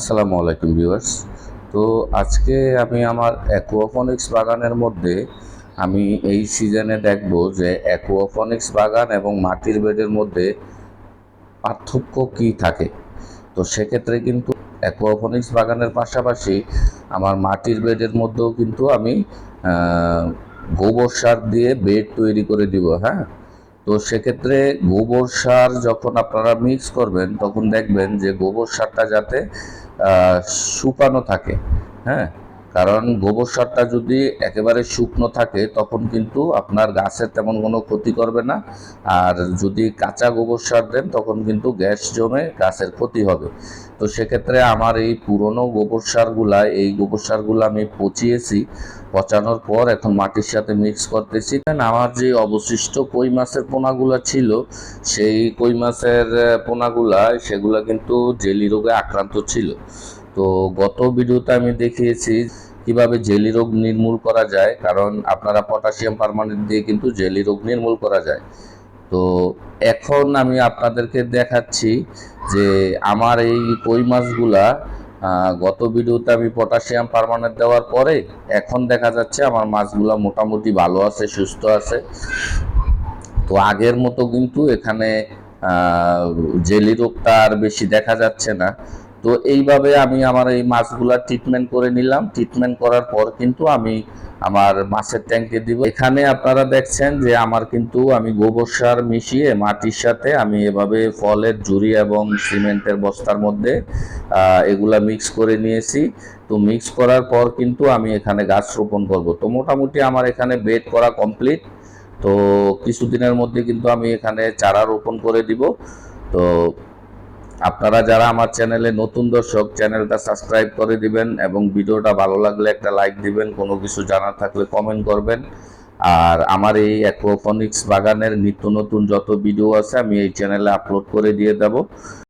আসসালামু আলাইকুম ভিউয়ার্স। তো আজকে আমি আমার অ্যাকুয়াফনিক্স বাগানের মধ্যে আমি এই সিজনে দেখব যে অ্যাকুয়াফনিক্স বাগান এবং মাটির বেডের মধ্যে পার্থক্য কী থাকে। তো সেক্ষেত্রে কিন্তু অ্যাকুয়াফনিক্স বাগানের পাশাপাশি আমার মাটির বেডের মধ্যেও কিন্তু আমি গোবর সার দিয়ে বেড তৈরি করে দিব হ্যাঁ? তো সেক্ষেত্রে গোবর সার যখন আপনারা মিক্স করবেন, তখন দেখবেন যে গোবর সারটা যাতে শুকানো থাকে হ্যাঁ? কারণ গোবর সারটা যদি একেবারে শুকনো থাকে, তখন কিন্তু আপনার গাছের তেমন কোনো ক্ষতি করবে না। আর যদি কাঁচা গোবর সার দেন, তখন কিন্তু গ্যাস জমে গাছের ক্ষতি হবে। তো সেক্ষেত্রে আমার এই পুরনো গোবর সারগুলা, এই গোবর সারগুলো আমি পচিয়েছি। পচানোর পর এখন মাটির সাথে মিক্স করতেছি। আমার যে অবশিষ্ট কই মাছের পোনাগুলো ছিল, সেই কই মাছের পোনাগুলা, সেগুলা কিন্তু জেলি রোগে আক্রান্ত ছিল। তো গত ভিডিওতে আমি দেখিয়েছি কীভাবে জেলি রোগ নির্মূল করা যায়, কারণ আপনারা পটাশিয়াম পারমানেন্ট দিয়ে কিন্তু জেলি রোগ নির্মূল করা যায়। তো এখন আমি আপনাদেরকে দেখাচ্ছি যে আমার এই কই মাছগুলা গত ভিডিওতে আমি পটাশিয়াম পারমানেন্ট দেওয়ার পরে এখন দেখা যাচ্ছে আমার মাছগুলো মোটামুটি ভালো আছে, সুস্থ আছে। তো আগের মতো কিন্তু এখানে জেলি রোগটা আর বেশি দেখা যাচ্ছে না। তো এইভাবে আমি আমার এই মাছগুলা ট্রিটমেন্ট করে নিলাম। ট্রিটমেন্ট করার পর কিন্তু আমি আমার মাছের ট্যাঙ্কে দিব। এখানে আপনারা দেখছেন যে আমার কিন্তু আমি গোবর সার মিশিয়ে মাটির সাথে আমি এভাবে ফলের ঝুড়ি এবং সিমেন্টের বস্তার মধ্যে এগুলা মিক্স করে নিয়েছি। তো মিক্স করার পর কিন্তু আমি এখানে গাছ রোপণ করব। তো মোটামুটি আমার এখানে বেড করা কমপ্লিট তো কিছুদিনের মধ্যে কিন্তু আমি এখানে চারা রোপণ করে দিব। তো আপনারা যারা আমার চ্যানেলে নতুন দর্শক চ্যানেলটা সাবস্ক্রাইব করে দিবেন এবং ভিডিওটা ভালো লাগলে একটা লাইক দিবেন, কোনো কিছু জানার থাকলে কমেন্ট করবেন। আর আমার এই অ্যাকোফনিক্স বাগানের নিত্য নতুন যত ভিডিও আছে আমি এই চ্যানেলে আপলোড করে দিয়ে দেব।